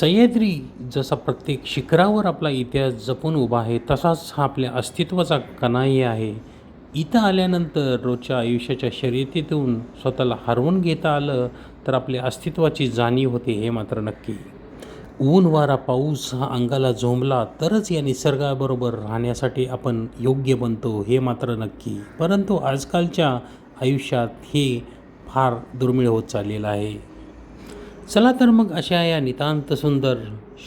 सह्याद्री जसा प्रत्येक शिखरावर आपला इतिहास जपून उभा आहे तसाच हा आपल्या अस्तित्वाचा कणाही आहे. इथं आल्यानंतर रोजच्या आयुष्याच्या शर्यतीतून स्वतःला हरवून घेता आलं तर आपल्या अस्तित्वाची जाणीव होते हे मात्र नक्की. ऊन वारा पाऊस हा अंगाला झोंबला तरच या निसर्गाबरोबर राहण्यासाठी आपण योग्य बनतो हे मात्र नक्की. परंतु आजकालच्या आयुष्यात हे फार दुर्मिळ होत चाललेलं आहे. चला तर मग अशा या नितांत सुंदर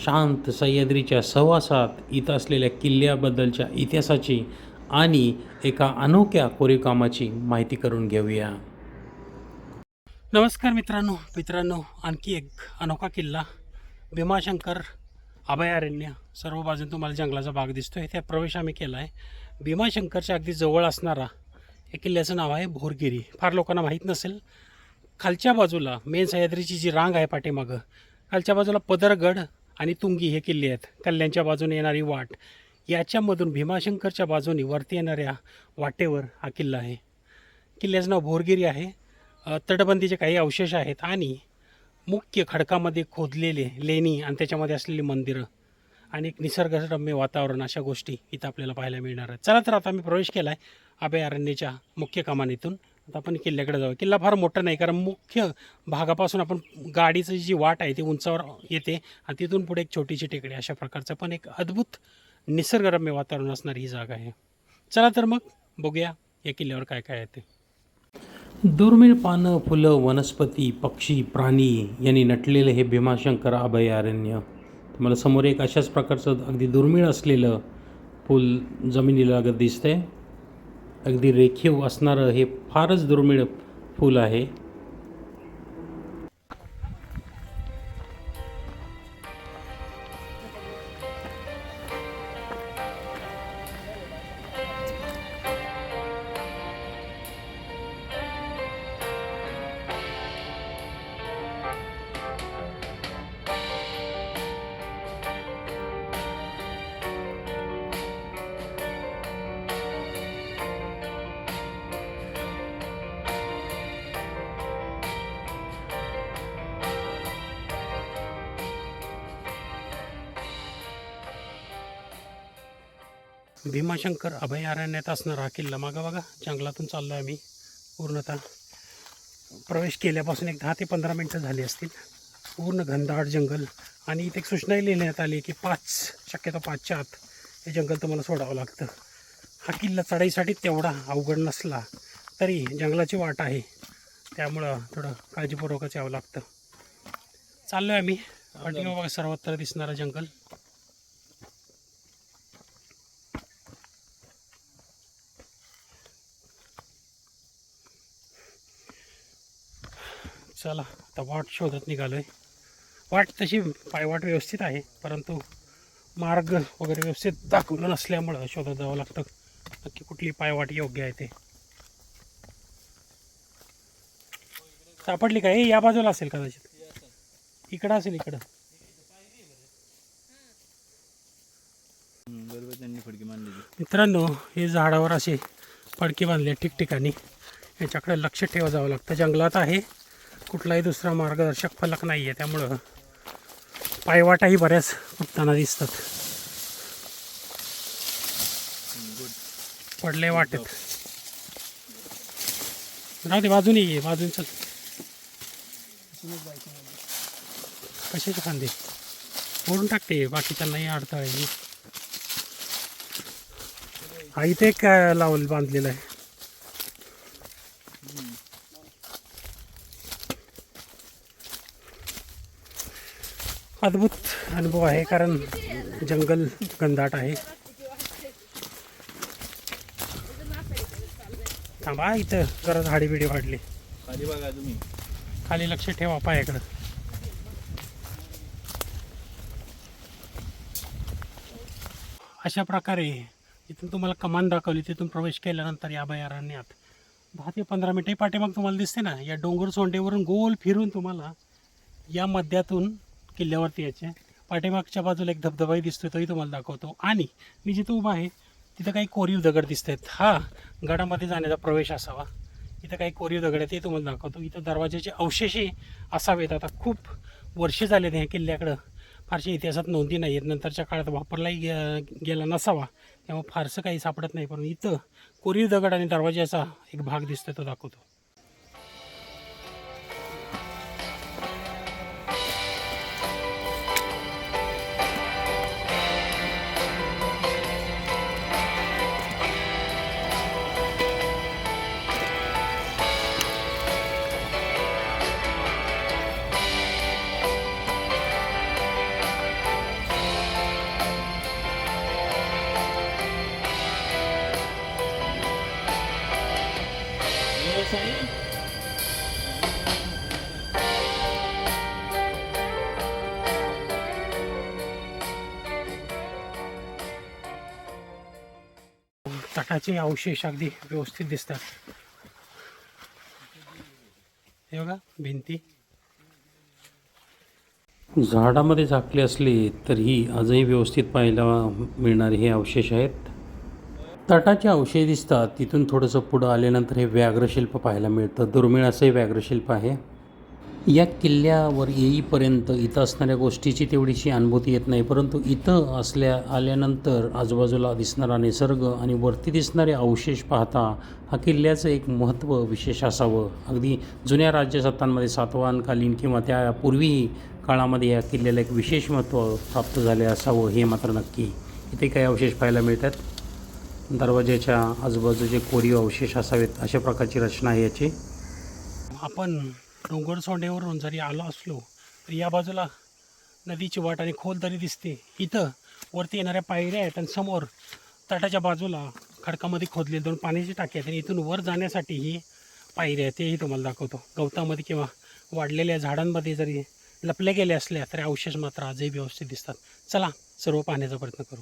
शांत सह्याद्रीच्या सहवासात इथं असलेल्या किल्ल्याबद्दलच्या इतिहासाची आणि एका अनोख्या कोरीवकामाची माहिती करून घेऊया. नमस्कार मित्रांनो मित्रांनो आणखी एक अनोखा किल्ला भीमाशंकर अभयारण्य सर्व बाजून तुम्हाला जंगलाचा भाग दिसतोय. त्या प्रवेश आम्ही केला आहे भीमाशंकरच्या अगदी जवळ असणारा या किल्ल्याचं नाव आहे भोरगिरी. फार लोकांना माहीत नसेल खालच्या बाजूला मेन सह्याद्रीची जी रांग आहे पाठीमागं खालच्या बाजूला पदरगड आणि तुंगी हे किल्ले आहेत. कल्याणच्या बाजूने येणारी वाट याच्यामधून भीमाशंकरच्या बाजूने वरती येणाऱ्या वाटेवर हा किल्ला आहे. किल्ल्याचं नाव भोरगिरी आहे. तटबंदीचे काही अवशेष आहेत आणि मुख्य खडकामध्ये खोदलेले लेणी आणि त्याच्यामध्ये असलेली मंदिरं आणि एक निसर्गरम्य वातावरण अशा गोष्टी इथं आपल्याला पाहायला मिळणार आहेत. चला तर आता आम्ही प्रवेश केला आहे अभयारण्याच्या मुख्य कामानीतून. आता आपण किल्ल्याकडे जाऊ. किल्ला फार मोठा नाही कारण मुख्य भागापासून आपण गाडीची जी वाट आहे ती उंचावर येते आणि तिथून पुढे एक छोटीशी टेकडी अशा प्रकारचं पण एक अद्भुत निसर्गरम्य वातावरण असणारी ही जागा आहे. चला तर मग बघूया या किल्ल्यावर काय काय येते दुर्मिळ पानं फुलं वनस्पती पक्षी प्राणी यांनी नटलेलं हे भीमाशंकर अभयारण्य. तुम्हाला समोर एक अशाच प्रकारचं अगदी दुर्मिळ असलेलं फुल जमिनीला लागत दिसतंय. अगदी रेखीव असणारं हे फारच दुर्मिळ फूल आहे. भीमाशंकर अभयारण्यात असणारा हा किल्ला मागा बघा जंगलातून चाललो आहे आम्ही. पूर्णतः प्रवेश केल्यापासून एक दहा ते पंधरा मिनटं झाली असतील. पूर्ण घनदाट जंगल आणि इथे एक सूचनाही लिहिण्यात आली की पाच शक्यतो पाचच्या आत हे जंगल तुम्हाला सोडावं लागतं. हा किल्ला चढाईसाठी तेवढा अवघड नसला तरी जंगलाची वाट आहे. त्यामुळं थोडं काळजीपूर्वकच यावं लागतं. चाललो आहे आम्ही बघा सर्वत्र दिसणारं जंगल. चला आता वाट शोधत निघालोय. वाट तशी पायवाट व्यवस्थित आहे परंतु मार्ग वगैरे व्यवस्थित दाखवलं नसल्यामुळं शोधत जावं लागतं. नक्की कुठली पायवाट योग्य आहे ते. सापडली का? हे या बाजूला असेल कदाचित. इकडं असेल इकडं. बरोबर त्यांनी फडकी मारली मित्रांनो हे झाडावर असे फडके बांधले ठिकठिकाणी. याच्याकडे लक्ष ठेवा जावं लागतं. जंगलात आहे. कुठलाही दुसरा मार्गदर्शक फलक नाही आहे त्यामुळं पायवाटाही बऱ्याच फुटताना दिसतात. पडले वाटेत. राहू दे बाजूने ये बाजून चल. कशाचे खांदे ओढून टाकते बाकीच्यांनाही अडथळा आहे हा इथे एक काय बांधलेलं आहे. अद्भुत अनुभव आहे कारण जंगल घनदाट आहे. थांबा इथं जरा झाडी बिडी वाढली. खाली बघा तुम्ही. खाली लक्ष ठेवा पायाकडं. अशा प्रकारे इथून तुम्हाला कमान दाखवली तिथून प्रवेश केल्यानंतर या अभयारण्यात दहा ते पंधरा मिनिटे पाठीमाग तुम्हाला दिसते ना या डोंगर सोंडेवरून गोल फिरून तुम्हाला या मध्यातून किल्ल्यावरती यायचे. पाठीमागच्या बाजूला एक धबधबाही दिसतोय तोही तुम्हाला दाखवतो. आणि मी जिथं उभा आहे तिथं काही कोरीव दगड दिसत आहेत हा गडामध्ये जाण्याचा प्रवेश असावा. इथं काही कोरीव दगड आहेत ते तुम्हाला दाखवतो. इथं दरवाजाचे अवशेषही असावेत. आता खूप वर्षे झालेत ह्या किल्ल्याकडं. फारशी इतिहासात नोंदी नाही आहेत. नंतरच्या काळात वापरलाही गे गेला नसावा. त्यामुळे फारसं काही सापडत नाही. पण इथं कोरीव दगड आणि दरवाजाचा एक भाग दिसतो तो दाखवतो. काठाचे अवशेष अगदी व्यवस्थित दिसतात. हे बघा भिंती. झाडामध्ये झाकले असले तरीही आजही व्यवस्थित पाहायला मिळणारे हे अवशेष आहेत. तटाचे अवशेष दिसतात. तिथून थोडंसं पुढं आल्यानंतर हे व्याघ्रशिल्प पाहायला मिळतं. दुर्मिळ असं हे व्याघ्रशिल्प आहे. या किल्ल्यावर येईपर्यंत इथं असणाऱ्या गोष्टीची तेवढीशी अनुभूती येत नाही. परंतु इथं असल्या आल्यानंतर आजूबाजूला दिसणारा निसर्ग आणि वरती दिसणारे अवशेष पाहता हा किल्ल्याचं एक महत्त्व विशेष असावं. अगदी जुन्या राज्यसत्तांमध्ये सातवाहनकालीन किंवा त्यापूर्वी काळामध्ये या किल्ल्याला एक विशेष महत्त्व प्राप्त झाले असावं हे मात्र नक्की. इथे काही अवशेष पाहायला मिळतात. दरवाज्याच्या आजूबाजूचे कोरीव अवशेष असावेत अशा प्रकारची रचना आहे याची. आपण डोंगर सोंडेवरून जरी आलो असलो तर या बाजूला नदीची वाट आणि खोल दरी दिसते. इथं वरती येणाऱ्या पायऱ्या आहेत आणि समोर तटाच्या बाजूला खडकामध्ये खोदले दोन पाण्याची टाकी आहेत आणि इथून वर जाण्यासाठी ही पायऱ्या आहेत तेही तुम्हाला दाखवतो. गवतामध्ये किंवा वाढलेल्या झाडांमध्ये जरी लपले गेले असल्या तरी अवशेष मात्र आजही व्यवस्थित दिसतात. चला सर्व पाहण्याचा प्रयत्न करू.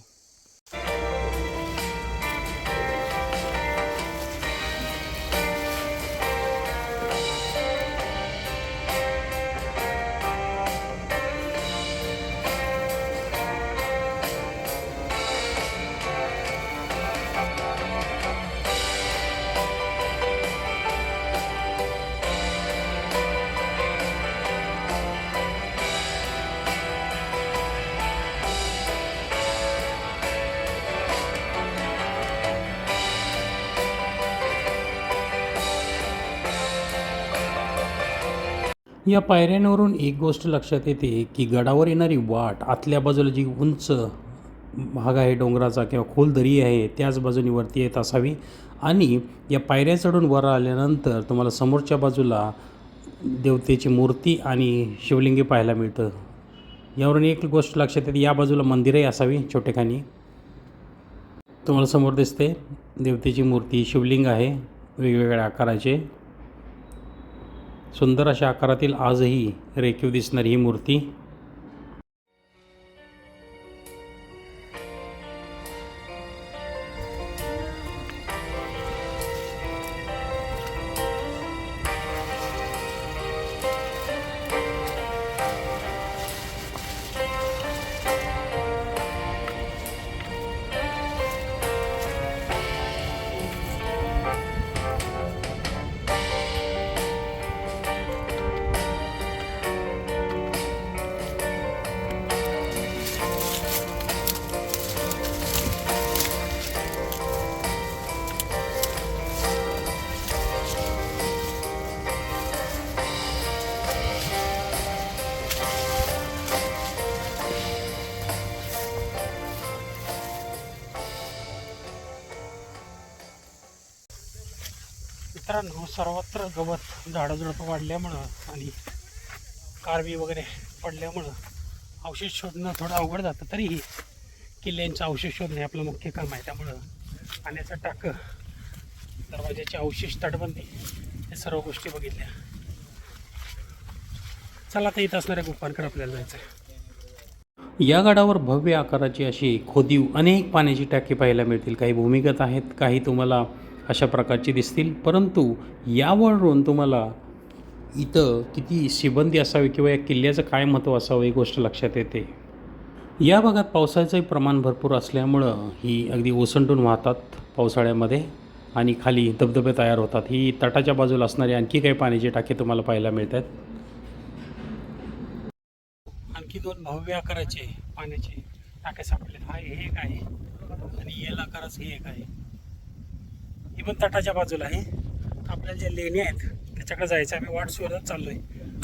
या पायऱ्यांवरून एक गोष्ट लक्षात येते की गडावर येणारी वाट आतल्या बाजूला जी उंच भाग आहे डोंगराचा किंवा खोल दरी आहे त्याच बाजूनी वरती येत असावी. आणि या पायऱ्या चढून वर आल्यानंतर तुम्हाला समोरच्या बाजूला देवतेची मूर्ती आणि शिवलिंगे पाहायला मिळतं. यावरून एक गोष्ट लक्षात येते या बाजूला मंदिरही असावी छोटेखानी. तुम्हाला समोर दिसते देवतेची मूर्ती शिवलिंग आहे वेगवेगळ्या आकाराचे. सुंदर अशा आकारातील आजही रेखीव दिसणारी ही मूर्ती मित्रांनो हो सर्वत्र गवत झाडंझुडपं वाढल्यामुळं आणि कारवी वगैरे पडल्यामुळं अवशेष शोधणं थोडं अवघड जातं. तरीही किल्ल्यांचं अवशेष शोधणे आपलं मुख्य काम आहे. त्यामुळं पाण्याचं टाकं दरवाजाचे अवशेष तटबंदी हे सर्व गोष्टी बघितल्या. चला तर इथं असणाऱ्या गुफांकडे आपल्याला जायचं आहे या गडावर भव्य आकाराची अशी खोदीव अनेक पाण्याची टाकी पाहायला मिळतील. काही भूमिगत आहेत काही तुम्हाला अशा प्रकारची दिसतील. परंतु यावरून तुम्हाला इथं किती शिबंदी असावी किंवा या किल्ल्याचं काय महत्त्व असावं ही गोष्ट लक्षात येते. या भागात पावसाचंही प्रमाण भरपूर असल्यामुळं ही अगदी ओसंडून वाहतात पावसाळ्यामध्ये आणि खाली धबधबे तयार होतात. ही तटाच्या बाजूला असणारी आणखी काही पाण्याचे टाके तुम्हाला पाहायला मिळतात. आणखी आणखी दोन भव्य आकाराचे पाण्याचे टाके सापडले हा हे एक आहे आणि एल आकाराचं हे एक आहे. ही पण तटाच्या बाजूला आहे. आपल्याला ज्या लेणी आहेत त्याच्याकडे जायचं आम्ही वाट शोधत आहे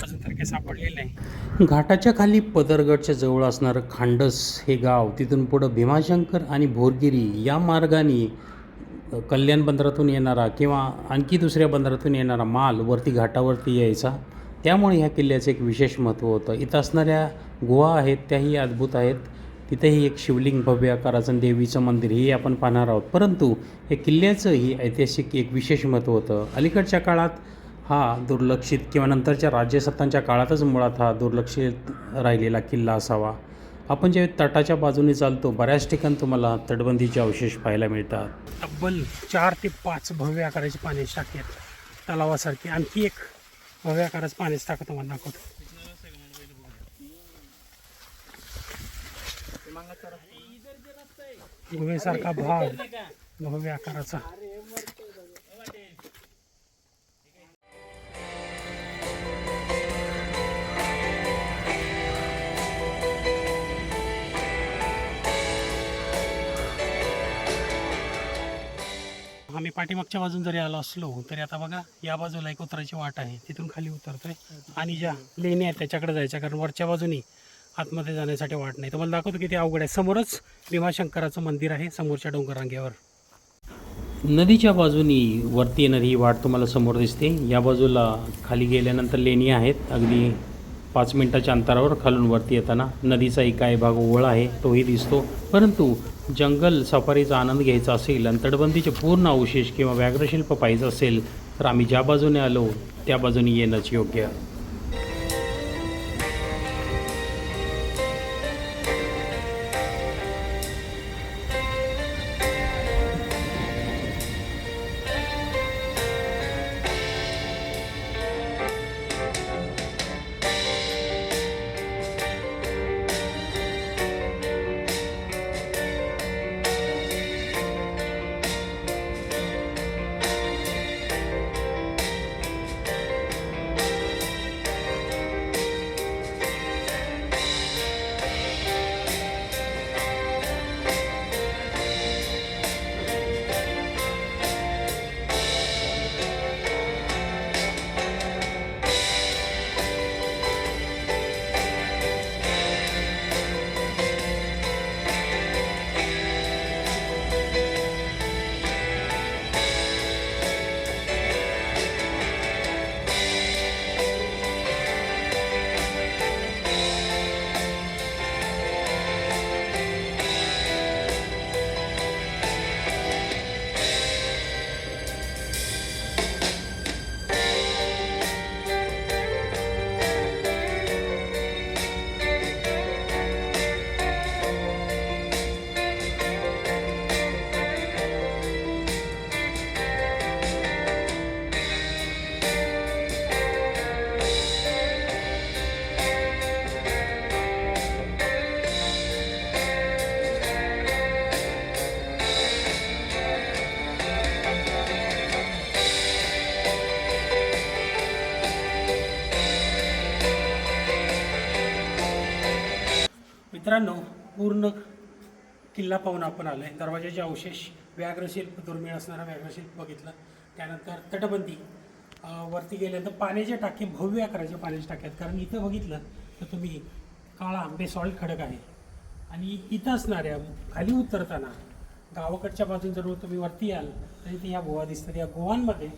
अजून तर काही सापडलेलं नाही. घाटाच्या खाली पदरगडच्या जवळ असणारं खांडस हे गाव तिथून पुढं भीमाशंकर आणि भोरगिरी या मार्गाने कल्याण बंदरातून येणारा किंवा आणखी दुसऱ्या बंदरातून येणारा माल वरती घाटावरती यायचा. त्यामुळे ह्या किल्ल्याचं एक विशेष महत्त्व होतं. इथं असणाऱ्या गुहा आहेत त्याही अद्भुत आहेत. तिथेही एक शिवलिंग भव्य आकाराचं देवीचं मंदिर हे आपण पाहणार आहोत. परंतु हे किल्ल्याचंही ऐतिहासिक एक विशेष महत्त्व होतं. अलीकडच्या काळात हा दुर्लक्षित किंवा नंतरच्या राज्यसत्तांच्या काळातच मुळात हा दुर्लक्षित राहिलेला किल्ला असावा. आपण ज्यावेळी तटाच्या बाजूने चालतो बऱ्याच ठिकाणी तुम्हाला तटबंदीचे अवशेष पाहायला मिळतात. तब्बल चार ते पाच भव्य आकाराची पाण्याची टाकी आहेत तलावासारखी आणखी एक भव्य आकाराचं पाण्याची टाकं तुम्हाला दाखवतो. गुहेसारखा भाग भव्य आकाराचा. आम्ही पाठीमागच्या बाजून जरी आलो असलो तरी आता बघा या बाजूला एक उतरायची वाट आहे. तिथून खाली उतरतोय. आणि ज्या लेणी आहेत त्याच्याकडे जायच्या कारण वरच्या बाजूनी आतमध्ये जाण्यासाठी वाट नाही. तुम्हाला दाखवतो किती अवघड आहे. समोरच भीमाशंकराचं मंदिर आहे समोरच्या डोंगररांगेवर. नदीच्या बाजूनी वरती येणारी ही वाट तुम्हाला समोर दिसते. या बाजूला खाली गेल्यानंतर लेणी आहेत. अगदी पाच मिनटाच्या अंतरावर खालून वरती येताना नदीचा एक काही भाग ओवळा आहे तोही दिसतो. परंतु जंगल सफारीचा आनंद घ्यायचा असेल आणि तटबंदीचे पूर्ण अवशेष किंवा व्याघ्रशिल्प पाहायचं असेल तर आम्ही ज्या बाजूने आलो त्या बाजूने येणंच योग्य. पूर्ण किल्ला पाहून आपण आलो आहे दरवाजाचे अवशेष व्याघ्रशिल्प दुर्मिळ असणारा व्याघ्रशिल्प बघितलं. त्यानंतर तटबंदी वरती गेल्यानंतर पाण्याचे टाके भव्य आकाराचे पाण्याचे टाके आहेत. कारण इथं बघितलं तर तुम्ही काळा आंबे सॉल्ट खडक आहे. आणि इथं असणाऱ्या खाली उतरताना गावाकडच्या बाजून जर तुम्ही वरती याल तर इथे ह्या गोवा दिसतात. या गोवांमध्ये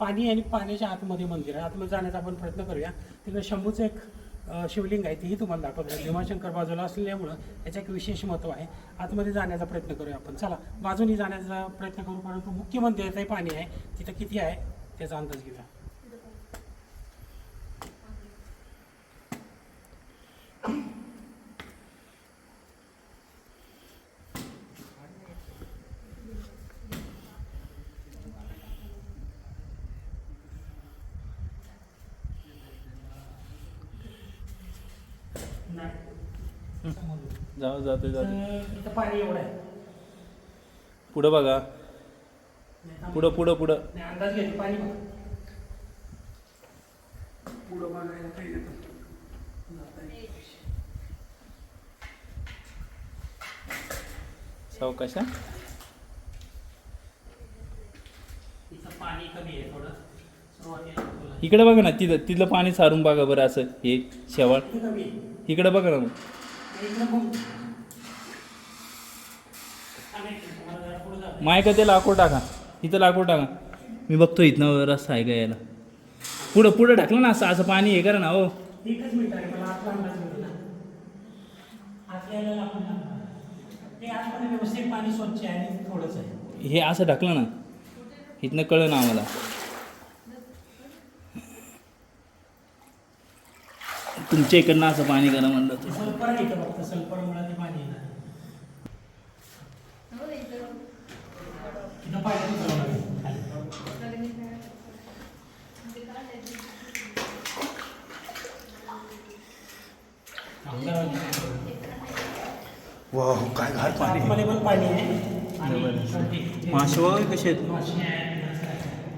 पाणी आणि पाण्याच्या आतमध्ये मंदिर आहे. आतमध्ये जाण्याचा आपण प्रयत्न करूया. तिकडे शंभूचं एक शिवलिंग आहे तीही तुम्हाला दाखवतो भीमाशंकर बाजूला असल्यामुळं याचं एक विशेष महत्त्व आहे. आतमध्ये जाण्याचा प्रयत्न करूया आपण. चला बाजूनी जाण्याचा प्रयत्न करू परंतु मुख्य मंदिरातही पाणी आहे. तिथं किती आहे त्याचा अंदाज घेऊया. जाऊ जाते जाते पाणी एवढं आहे. पुढं बघा. पुढं पुढं पुढं. अंदाज घेतो पाणी बघा. पुढं बघायला पाहिजे चौकशा इकडे बघा ना तिथं तिथलं पाणी सारून बघा बरं असं हे शेवाळ. इकडे बघा ना. मग ते लाकूड टाका. इथं लाकूड टाका. मी बघतो इथनं रस्ता आहे का यायला. पुढं पुढं ढकलं ना असं असं पाणी हे करा ना हो. हे असं ढकलं ना. इथनं कळलं ना आम्हाला. तुमच्या इकडनं असं पाणी करा म्हणलं सल्फर आहे फक्त पाणी येणार पाणी. वाह काय आतमध्ये पण पाणी आहे. आणि कसे आहेत?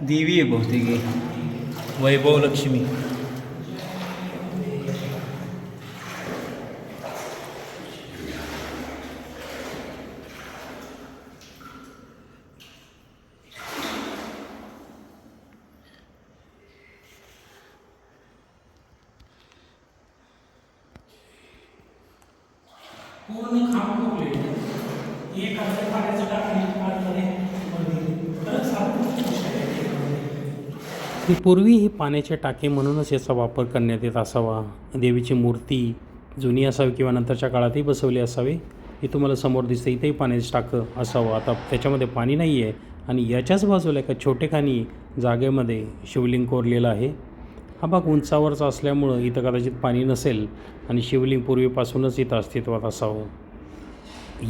देवी आहे बहुतेक. हे. वैभव लक्ष्मी पूर्ण खांब ठोकलेले एक अर्ध्या पाण्याचं टाकणे आतमध्ये पूर्वी ही पाण्याचे टाके म्हणूनच याचा वापर करण्यात येत असावा. देवीची मूर्ती जुनी असावी किंवा नंतरच्या काळातही बसवली असावी. हे तुम्हाला समोर दिसतं इथेही पाण्याचं टाकं असावं. आता त्याच्यामध्ये पाणी नाही आहे आणि याच्याच बाजूला एका छोटेखानी जागेमध्ये शिवलिंग कोरलेलं आहे. हा भाग उंचावरचा असल्यामुळं इथं कदाचित पाणी नसेल आणि शिवलिंग पूर्वीपासूनच इथं अस्तित्वात असावं.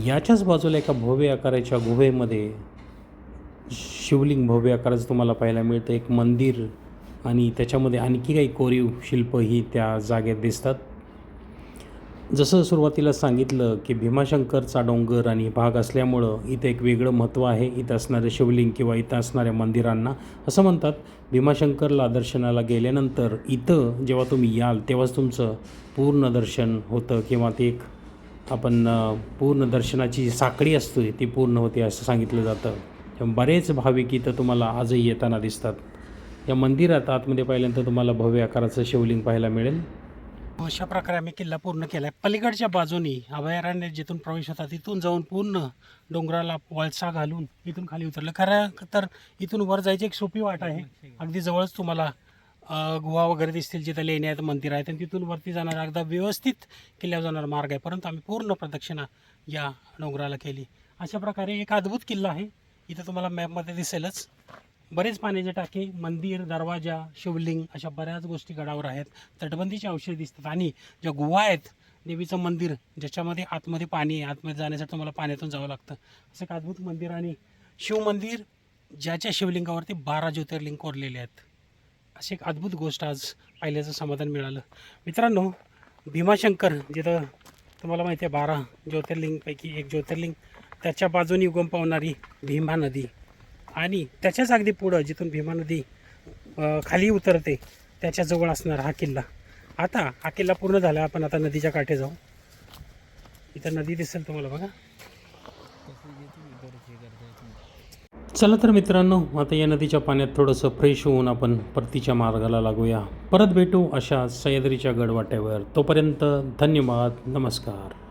याच्याच बाजूला एका भव्य आकाराच्या गुहेमध्ये शिवलिंग भव्य आकाराचं तुम्हाला पाहायला मिळतं. एक मंदिर आणि त्याच्यामध्ये आणखी काही कोरीव शिल्प ही त्या जागेत दिसतात. जसं सुरुवातीला सांगितलं की भीमाशंकरचा डोंगर आणि भाग असल्यामुळं इथं एक वेगळं महत्त्व आहे. इथं असणारे शिवलिंग किंवा इथं असणाऱ्या मंदिरांना. असं म्हणतात भीमाशंकरला दर्शनाला गेल्यानंतर इथं जेव्हा तुम्ही याल तेव्हाच तुमचं पूर्ण दर्शन होतं किंवा ते एक आपण पूर्ण दर्शनाची जी साखळी असते ती पूर्ण होते असं सांगितलं जातं. बरेच भाविक इथं तुम्हाला आजही येताना दिसतात. या मंदिरात आतमध्ये पाहिल्यानंतर तुम्हाला भव्य आकाराचं शिवलिंग पाहायला मिळेल. अशा प्रकारे आम्ही किल्ला पूर्ण केला आहे पलीकडच्या बाजूनी अभयारण्य जिथून प्रवेश होता तिथून जाऊन पूर्ण डोंगराला वळसा घालून इथून खाली उतरलं. खरं तर इथून वर जायची एक सोपी वाट आहे. अगदी जवळच तुम्हाला गुहा वगैरे दिसतील जिथं लेणी आहेत मंदिर आहेत आणि तिथून वरती जाणारा अगदा व्यवस्थित किल्ल्यावर जाणारा मार्ग आहे. परंतु आम्ही पूर्ण प्रदक्षिणा या डोंगराला केली. अशा प्रकारे एक अद्भुत किल्ला आहे. इथं तुम्हाला मॅपमध्ये दिसेलच. बरेच पाण्याचे टाके मंदिर दरवाजा शिवलिंग अशा बऱ्याच गोष्टी गडावर आहेत. तटबंदीचे अवशेष दिसतात. आणि ज्या गुहा आहेत देवीचं मंदिर ज्याच्यामध्ये आतमध्ये पाणी आहे आतमध्ये जाण्यासाठी तुम्हाला पाण्यातून जावं लागतं. असं एक अद्भुत मंदिर आणि शिवमंदिर ज्याच्या शिवलिंगावरती बारा ज्योतिर्लिंग कोरलेले आहेत. अशी एक अद्भुत गोष्ट आज पाहिल्याचं समाधान मिळालं. मित्रांनो भीमाशंकर जिथं तुम्हाला माहिती आहे बारा ज्योतिर्लिंगपैकी एक ज्योतिर्लिंग त्याच्या बाजूने उगम पावणारी भीमा नदी. आणि त्याच्याच अगदी पुढं जिथून भीमा नदी खाली उतरते त्याच्याजवळ असणार हा किल्ला. आता हा किल्ला पूर्ण झाला आपण आता नदीच्या काठे जाऊ. इथं नदी दिसेल तुम्हाला बघा. चला तर मित्रांनो आता या नदीच्या पाण्यात थोडंसं फ्रेश होऊन आपण परतीच्या मार्गाला लागूया. परत भेटू अशा सह्याद्रीच्या गडवाट्यावर. तोपर्यंत धन्यवाद नमस्कार.